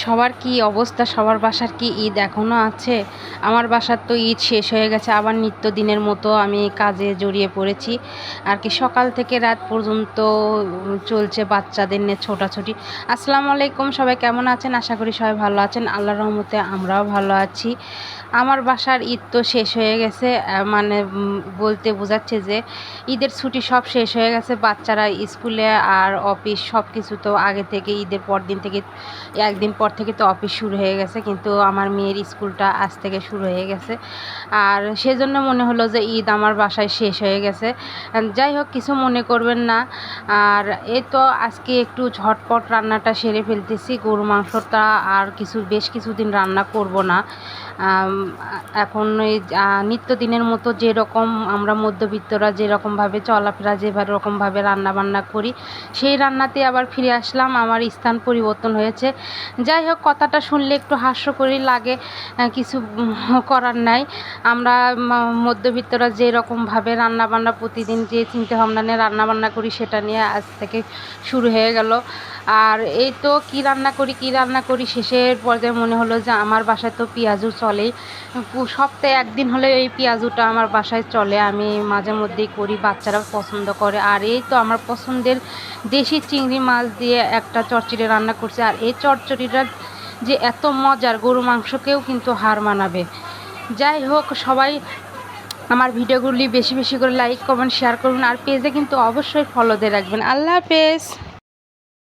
সবার কি অবস্থা? সবার বাসার কি ঈদ এখনও আছে? আমার বাসার তো ঈদ শেষ হয়ে গেছে, আবার নিত্যদিনের মতো আমি কাজে জড়িয়ে পড়েছি। আর কি সকাল থেকে রাত পর্যন্ত চলছে বাচ্চাদের নিয়ে ছোটাছুটি। আসসালামু আলাইকুম, সবাই কেমন আছেন? আশা করি সবাই ভালো আছেন। আল্লাহ রহমতে আমরাও ভালো আছি। আমার বাসার ঈদ তো শেষ হয়ে গেছে মানে বলতে বোঝাচ্ছে যে ঈদের ছুটি সব শেষ হয়ে গেছে। বাচ্চারা স্কুলে আর অফিস সব কিছু তো আগে থেকে ঈদের পর দিন থেকে একদিন পর থেকে তো অফিস শুরু হয়ে গেছে, কিন্তু আমার মেয়ের স্কুলটা আজ থেকে শুরু হয়ে গেছে। আর সেজন্য মনে হলো যে ঈদ আমার বাসায় শেষ হয়ে গেছে। যাই হোক, কিছু মনে করবেন না। আর এই তো আজকে একটু ঝটপট রান্নাটা সেরে ফেলতেছি গরু মাংসটা আর কিছু, বেশ কিছুদিন রান্না করব না। এখন ওই নিত্যদিনের মতো যেরকম আমরা মধ্যবিত্তরা যেরকমভাবে চলাফেরা যে রকমভাবে রান্না বান্না করি, সেই রান্নাতে আবার ফিরে আসলাম। আমার স্থান পরিবর্তন হয়েছে। যাই হোক, কথাটা শুনলে একটু হাস্যকরই লাগে কিছু করার নাই। আমরা মধ্যবিত্তরা যে রকমভাবে রান্না বান্না প্রতিদিন যে চিন্তা ভাবনা নিয়ে রান্না বান্না করি, সেটা নিয়ে আজ থেকে শুরু হয়ে গেল। আর এই তো কি রান্না করি, কি রান্না করি, শেষের পর্যায়ে মনে হলো যে আমার বাসায় তো পেঁয়াজু চলেই। সপ্তাহে একদিন হলে এই পেঁয়াজুটা আমার বাসায় চলে, আমি মাঝে মধ্যেই করি, বাচ্চারা পছন্দ করে। আর এই তো আমার পছন্দের দেশি চিংড়ি মাছ দিয়ে একটা চচ্চড়ি রান্না করছে। আর এই চচ্চড়িটা যে এত মজার গরু মাংসকেও কিন্তু হার মানাবে। যাই হোক, সবাই আমার ভিডিওগুলি বেশি বেশি করে লাইক কমেন্ট শেয়ার করুন, আর পেজে কিন্তু অবশ্যই ফলো দিয়ে রাখবেন। আল্লাহ হাফেজ।